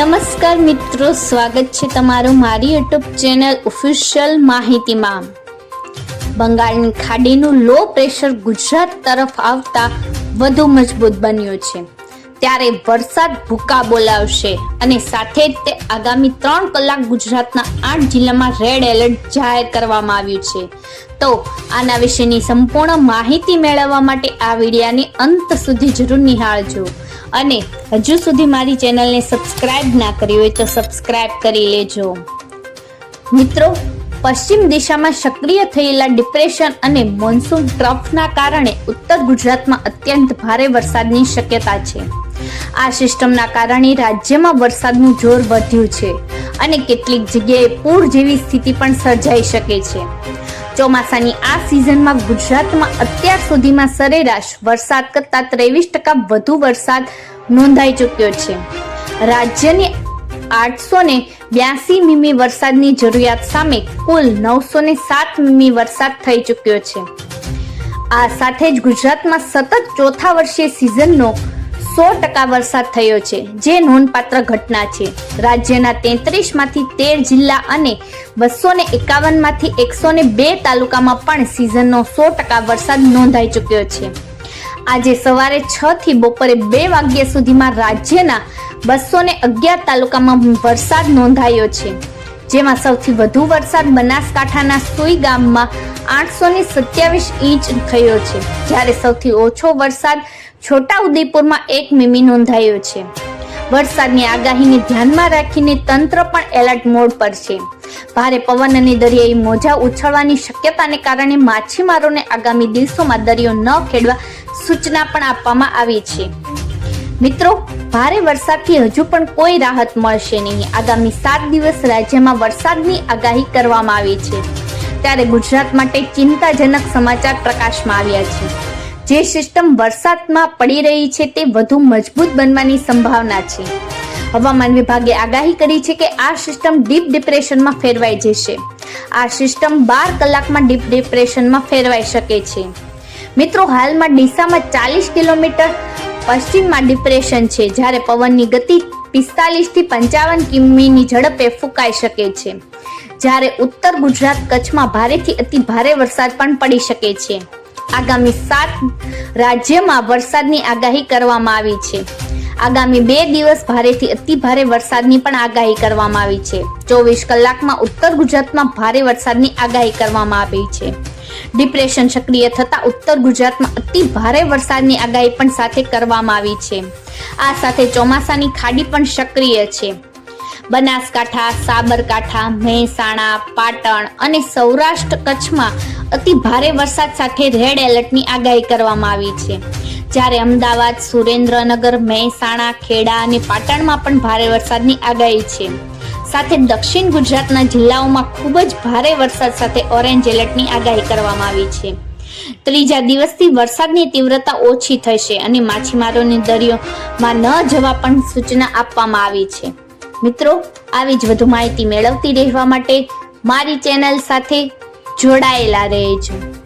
નમસ્કાર મિત્રો, સ્વાગત છે તમારું મારી યુટ્યુબ ચેનલ ઓફિશિયલ માહિતીમાં. બંગાળની ખાડીનું લો પ્રેશર ગુજરાત તરફ આવતા વધુ મજબૂત બન્યું છે. ત્યારે વરસાદ ભૂકા બોલાવશે અને સાથે જ તે આગામી ત્રણ કલાક ગુજરાતના આઠ જિલ્લામાં રેડ એલર્ટ જાહેર કરવામાં આવ્યું છે. તો આના વિશેની સંપૂર્ણ માહિતી મેળવવા માટે આ વિડીયાને અંત સુધી જરૂર નિહાળજો. અને હજુ સુધી મારી ચેનલને સબસ્ક્રાઇબ ના કરી હોય તો સબસ્ક્રાઇબ કરી લેજો. મિત્રો, પશ્ચિમ દિશામાં સક્રિય થયેલા ડિપ્રેશન અને મોન્સૂન ટ્રફના કારણે ઉત્તર ગુજરાતમાં અત્યંત ભારે વરસાદની શક્યતા છે. આ સિસ્ટમના કારણે રાજ્યમાં વરસાદનું જોર વધ્યું છે અને કેટલીક જગ્યાએ પૂર જેવી સ્થિતિ પણ સર્જાઈ શકે છે. ચોમાસાની આ સિઝનમાં ગુજરાતમાં અત્યાર સુધીમાં સરેરાશ વરસાદ કરતાં ત્રેવીસ ટકા વધુ વરસાદ નોંધાઈ ચૂક્યો છે. રાજ્યની આઠસો ને બ્યાસી મીમી વરસાદની જરૂરિયાત સામે કુલ નવસો ને સાત મીમી વરસાદ થઈ ચૂક્યો છે. આ સાથે જ ગુજરાતમાં સતત ચોથા વર્ષે સિઝનનો સો ટકા વરસાદ થયો છે. જે નોંધપાત્ર ઘટના છે. રાજ્યના તેત્રીસમાંથી તેર જિલ્લા અને બસો ને એકાવનમાંથી એકસો ને બે તાલુકામાં પણ સિઝનનો સો ટકા વરસાદ નોંધાઈ ચૂક્યો છે. આજે સવારે છ થી બપોરે બે વાગ્યા સુધીમાં રાજ્યના બસો ને અગિયાર તાલુકામાં વરસાદ નોંધાયો છે. જેમાં સૌથી વધુ વરસાદ બનાસકાંઠાના સુઈ ગામમાં આઠસો ને સત્યાવીસ ઇંચ થયો છે, જ્યારે સૌથી ઓછો વરસાદ છોટા ઉદેપુરમાં એક મીમી નોંધાયો છે. વરસાદની આગાહીને ધ્યાનમાં રાખીને તંત્ર પણ એલર્ટ મોડ પર છે. ભારે પવન અને દરિયાઈ મોજા ઉછળવાની શક્યતાને કારણે માછીમારોને આગામી દિવસોમાં દરિયો ન ખેડવા સૂચના પણ આપવામાં આવી છે. મિત્રો, ભારે વરસાદથી હજુ પણ કોઈ રાહત મળશે નહીં. આગામી સાત દિવસ રાજ્યમાં વરસાદની આગાહી કરવામાં આવી છે. ત્યારે ગુજરાત માટે ચિંતાજનક સમાચાર પ્રકાશમાં આવ્યા છે. જે સિસ્ટમ વરસાદમાં પડી રહી છે તે વધુ મજબૂત બનવાની સંભાવના છે. હવામાન વિભાગે આગાહી કરી છે કે આ સિસ્ટમ ડીપ ડિપ્રેશનમાં ફેરવાઈ જશે. આ સિસ્ટમ બાર કલાકમાં ડીપ ડિપ્રેશનમાં ફેરવાઈ શકે છે. મિત્રો, હાલમાં ડીસામાં ચાલીસ કિલોમીટર પશ્ચિમમાં ડિપ્રેશન છે, જ્યારે પવનની ગતિ પિસ્તાલીસથી પંચાવન કિમીની ઝડપે ફૂંકાઈ શકે છે. જ્યારે ઉત્તર ગુજરાત કચ્છમાં ભારેથી અતિ ભારે વરસાદ પણ પડી શકે છે. આગામી સાત રાજ્યમાં વરસાદની આગાહી કરવામાં આવી છે. આગામી બે દિવસ ભારેથી અતિ ભારે વરસાદની પણ આગાહી કરવામાં આવી છે. ચોવીસ કલાકમાં ઉત્તર ગુજરાતમાં ભારે વરસાદની આગાહી કરવામાં આવી છે. ડિપ્રેશન સક્રિય થતા ઉત્તર ગુજરાતમાં અતિ ભારે વરસાદની આગાહી પણ સાથે કરવામાં આવી છે. આ સાથે ચોમાસાની ખાડી પણ સક્રિય છે. બનાસકાંઠા, સાબરકાંઠા, મહેસાણા, પાટણ અને સૌરાષ્ટ્ર કચ્છમાં અતિ ભારે વરસાદ સાથે રેડ એલર્ટની આગાહી કરવામાં આવી છે. જ્યારે અમદાવાદ, સુરેન્દ્રનગર, મહેસાણા, ખેડા અને પાટણમાં પણ ભારે વરસાદની આગાહી છે. સાથે દક્ષિણ ગુજરાતના જિલ્લાઓમાં ખૂબ જ ભારે વરસાદ સાથે ઓરેન્જ એલર્ટની આગાહી કરવામાં આવી છે. ત્રીજા દિવસથી વરસાદની તીવ્રતા ઓછી થશે અને માછીમારોને દરિયોમાં ન જવા પણ સૂચના આપવામાં આવી છે. મિત્રો, આવી જ વધુ માહિતી મેળવતી રહેવા માટે મારી ચેનલ સાથે જોડાયેલા રહેજો.